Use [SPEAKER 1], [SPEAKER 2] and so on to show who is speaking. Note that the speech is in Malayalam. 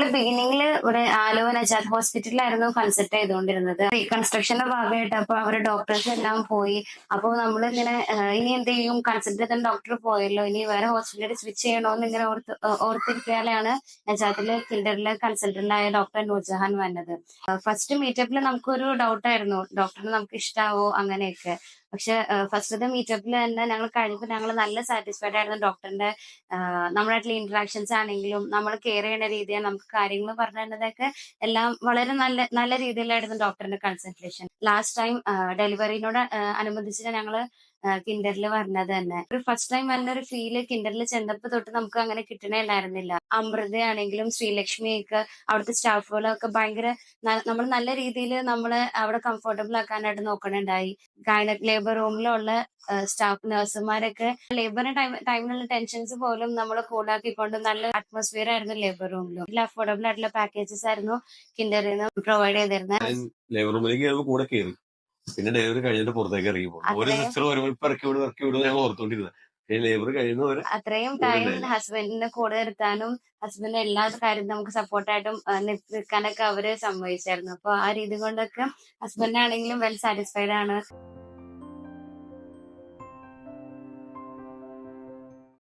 [SPEAKER 1] ഞങ്ങൾ ബിഗിനിങ്ങിൽ ഇവിടെ ആലുവ നജാദ് ഹോസ്പിറ്റലിലായിരുന്നു കൺസൾട്ട് ചെയ്തുകൊണ്ടിരുന്നത് റീകൺസ്ട്രക്ഷന്റെ ഭാഗമായിട്ട് അപ്പൊ അവരുടെ ഡോക്ടേഴ്സ് എല്ലാം പോയി. അപ്പോൾ നമ്മൾ ഇങ്ങനെ ഇനി എന്ത് ചെയ്യും? കൺസൾട്ട് ചെയ്ത ഡോക്ടർ പോയല്ലോ. ഇനി വേറെ ഹോസ്പിറ്റലിൽ സ്വിച്ച് ചെയ്യണോന്ന് ഇങ്ങനെ ഓർത്ത് ഓർത്തിരിക്കാനാണ് നജാത്തിലെ കിൽഡറിലെ കൺസൾട്ടന്റായ ഡോക്ടർ നൂർജഹാൻ വന്നത്. ഫസ്റ്റ് മീറ്റപ്പിൽ നമുക്കൊരു ഡൗട്ടായിരുന്നു ഡോക്ടറിന് നമുക്ക് ഇഷ്ടാവോ അങ്ങനെയൊക്കെ. പക്ഷെ ഫസ്റ്റത്തെ മീറ്റപ്പിൽ തന്നെ ഞങ്ങൾ കഴിഞ്ഞപ്പോൾ ഞങ്ങൾ നല്ല സാറ്റിസ്ഫൈഡ് ആയിരുന്നു ഡോക്ടറിന്റെ നമ്മളായിട്ടുള്ള ഇന്ററാക്ഷൻസ് ആണെങ്കിലും നമ്മൾ കെയർ ചെയ്യുന്ന രീതിയാണ് നമുക്ക് കാര്യങ്ങൾ പറഞ്ഞു തരുന്നതൊക്കെ എല്ലാം വളരെ നല്ല നല്ല രീതിയിലായിരുന്നു ഡോക്ടറിന്റെ കൺസൾട്ടേഷൻ ലാസ്റ്റ് ടൈം ഡെലിവറിനോട് അനുബന്ധിച്ചിട്ട് ഞങ്ങൾ കിൻഡറിൽ പറഞ്ഞത് തന്നെ. ഒരു ഫസ്റ്റ് ടൈം വരുന്ന ഒരു ഫീൽ കിൻഡറിൽ ചെന്നപ്പോ തൊട്ട് നമുക്ക് അങ്ങനെ കിട്ടണേ ഉണ്ടായിരുന്നില്ല അമൃതയാണെങ്കിലും ശ്രീലക്ഷ്മിയൊക്കെ അവിടുത്തെ സ്റ്റാഫുകളൊക്കെ ഭയങ്കര നമ്മൾ നല്ല രീതിയിൽ നമ്മളെ അവിടെ കംഫർട്ടബിൾ ആക്കാനായിട്ട് നോക്കണുണ്ടായി. ഗൈനക് ലേബർ റൂമിലുള്ള സ്റ്റാഫ് നഴ്സുമാരൊക്കെ ലേബറിന്റെ ടൈം ടൈമിലുള്ള ടെൻഷൻസ് പോലും നമ്മൾ കൂടാക്കിക്കൊണ്ട് നല്ല അറ്റ്മോസ്ഫിയർ ആയിരുന്നു ലേബർ റൂമിലും നല്ല അഫോർഡബിൾ ആയിട്ടുള്ള പാക്കേജസ് ആയിരുന്നു കിൻഡറിൽ നിന്ന് പ്രൊവൈഡ് ചെയ്തിരുന്നത്
[SPEAKER 2] ലേബർ റൂമിലേക്ക് കൂടെ കയറി പിന്നെ ഡെലിവറി കഴിഞ്ഞിട്ട് പുറത്തേക്ക് ഇറങ്ങി പോകും ഒരു സിസ്റ്റർ വരുമ്പോൾ ഇപ്പൊ ഇറക്കി വിടും ഇറക്കി വിടും ഞങ്ങൾ ഓർത്തോണ്ടിരുന്നത്. ലേബർ
[SPEAKER 1] അത്രയും ടൈം. ഹസ്ബൻഡിന്റെ കൂടെ നിർത്താനും ഹസ്ബൻഡിന്റെ എല്ലാ കാര്യം നമുക്ക് സപ്പോർട്ടായിട്ടും നിൽക്കാനൊക്കെ അവർ സമ്മതിച്ചായിരുന്നു. അപ്പൊ ആ രീതി കൊണ്ടൊക്കെ ഹസ്ബൻഡ് ആണെങ്കിലും വെൽ സാറ്റിസ്ഫൈഡ് ആണ്.